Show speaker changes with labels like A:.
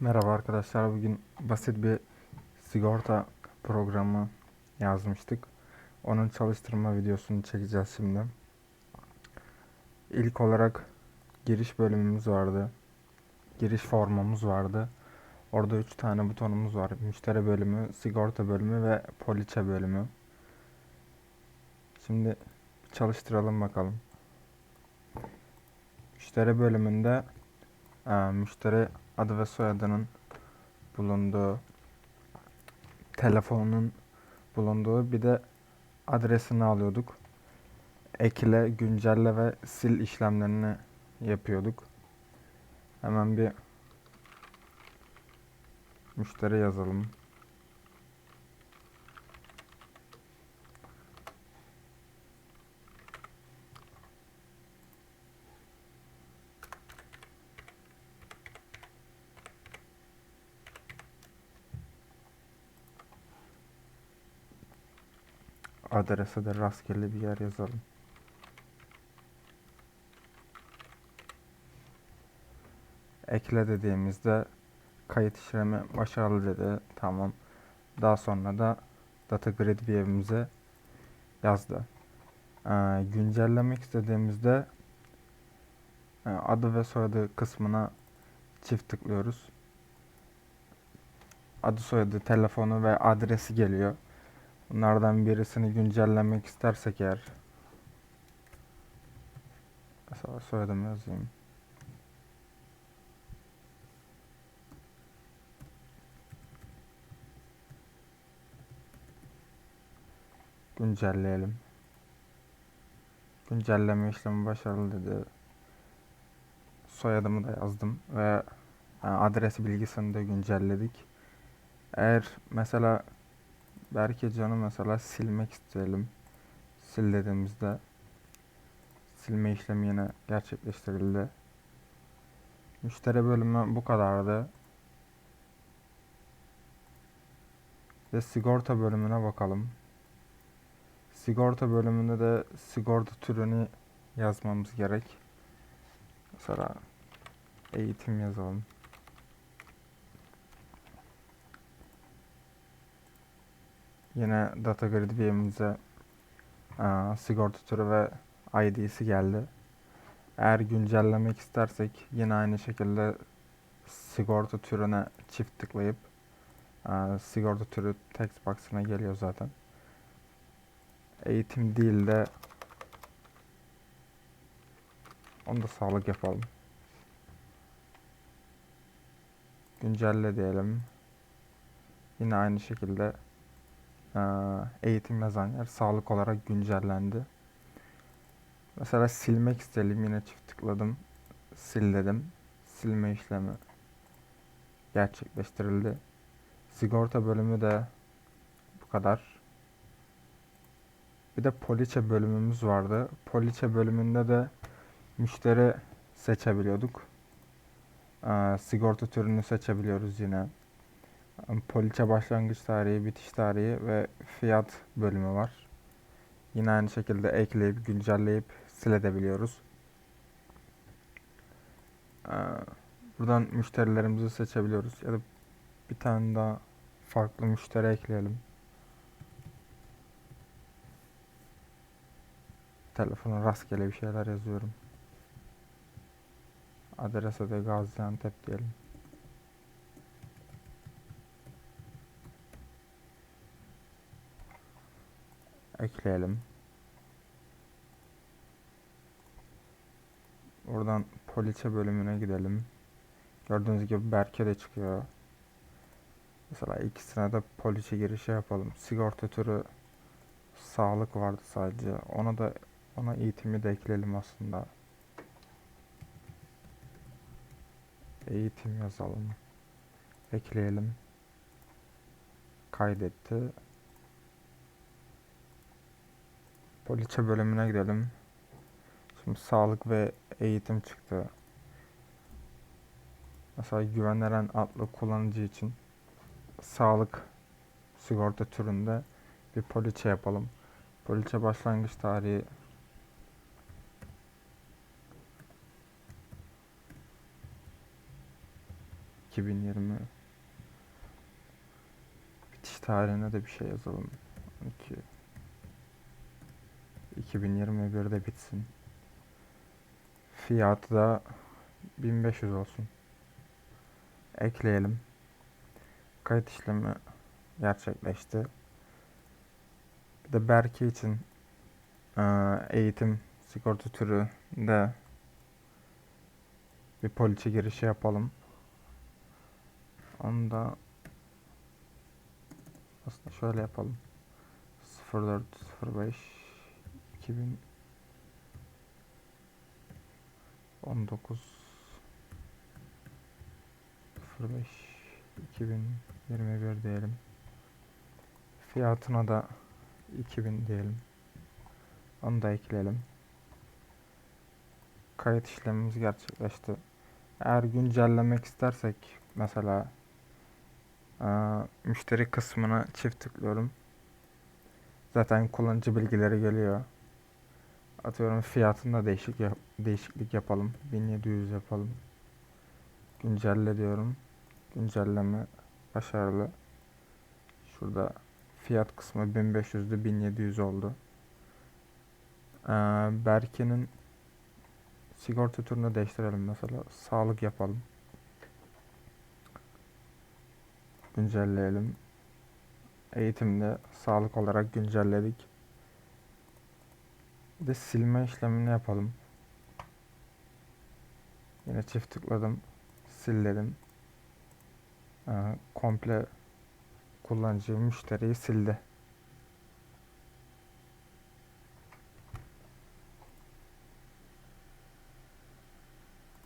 A: Merhaba arkadaşlar. Bugün basit bir sigorta programı yazmıştık. Onun çalıştırma videosunu çekeceğiz şimdi. İlk olarak giriş bölümümüz vardı. Giriş formumuz vardı. Orada 3 tane butonumuz var. Müşteri bölümü, sigorta bölümü ve poliçe bölümü. Şimdi çalıştıralım bakalım. Müşteri bölümünde müşteri adı ve soyadının bulunduğu, telefonun bulunduğu bir de adresini alıyorduk. Ekle, güncelle ve sil işlemlerini yapıyorduk. Hemen bir müşteri yazalım. Adrese de rastgele bir yer yazalım. Ekle dediğimizde kayıt işlemi başarılı dedi. Tamam. Daha sonra da data grid view'imize yazdı. Ee, güncellemek istediğimizde e, adı ve soyadı kısmına çift tıklıyoruz. Adı soyadı, telefonu ve adresi geliyor. Bunlardan birisini güncellemek istersek eğer mesela soyadımı yazayım. Güncelleyelim. Güncelleme işlemi başarılı dedi. Soyadımı da yazdım ve yani adres bilgisini de güncelledik. Eğer mesela Belki canı mesela silmek isteyelim. Sil dediğimizde silme işlemi yine gerçekleştirildi. Müşteri bölümü bu kadardı. Ve sigorta bölümüne bakalım. Sigorta bölümünde de sigorta türünü yazmamız gerek. Mesela eğitim yazalım. Yine data grid VM'imize e, sigorta türü ve ID'si geldi. Eğer güncellemek istersek yine aynı şekilde sigorta türüne çift tıklayıp e, sigorta türü text box'ına geliyor zaten. Eğitim değil de onu da sağlık yapalım. Güncelle diyelim. Yine aynı şekilde eğitim yazan yer sağlık olarak güncellendi. Mesela silmek istedim yine çift tıkladım. Sil dedim. Silme işlemi gerçekleştirildi. Sigorta bölümü de bu kadar. Bir de poliçe bölümümüz vardı. Poliçe bölümünde de müşteri seçebiliyorduk. Ee, sigorta türünü seçebiliyoruz yine. Poliçe başlangıç tarihi, bitiş tarihi ve fiyat bölümü var. Yine aynı şekilde ekleyip, güncelleyip silebiliyoruz. Ee, buradan müşterilerimizi seçebiliyoruz. Ya da bir tane daha farklı müşteri ekleyelim. Telefona rastgele bir şeyler yazıyorum. Adrese de Gaziantep diyelim. Ekleyelim. Oradan poliçe bölümüne gidelim. Gördüğünüz gibi Berke de çıkıyor. Mesela ikisine de poliçe girişi yapalım. Sigorta türü sağlık vardı sadece. Ona da ona eğitimi de ekleyelim aslında. Eğitim yazalım. Ekleyelim. Kaydetti. Poliçe bölümüne gidelim. Şimdi sağlık ve eğitim çıktı. Mesela güvenlenen adlı kullanıcı için sağlık sigorta türünde bir poliçe yapalım. Poliçe başlangıç tarihi 2020 bitiş tarihine de bir şey yazalım. 12 2021'de bitsin. Fiyatı da 1500 olsun. Ekleyelim. Kayıt işlemi gerçekleşti. Bir de Berke için eee, eğitim sigorta türü de bir poliçe girişi yapalım. Onu da aslında şöyle yapalım. 0405 2019 05 2021 diyelim. Fiyatına da 2000 diyelim. Onu da ekleyelim. Kayıt işlemimiz gerçekleşti. Eğer güncellemek istersek mesela eee, müşteri kısmına çift tıklıyorum. Zaten kullanıcı bilgileri geliyor. Atıyorum fiyatında değişik yap- değişiklik yapalım. 1700 yapalım. Güncelle diyorum. Güncelleme başarılı. Şurada fiyat kısmı 1500'dü 1700 oldu. Ee, Berke'nin sigorta türünü değiştirelim mesela. Sağlık yapalım. Güncelleyelim. Eğitimde sağlık olarak güncelledik. De silme işlemini yapalım. Yine çift tıkladım. Sil dedim. Ee, komple kullanıcı müşteriyi sildi.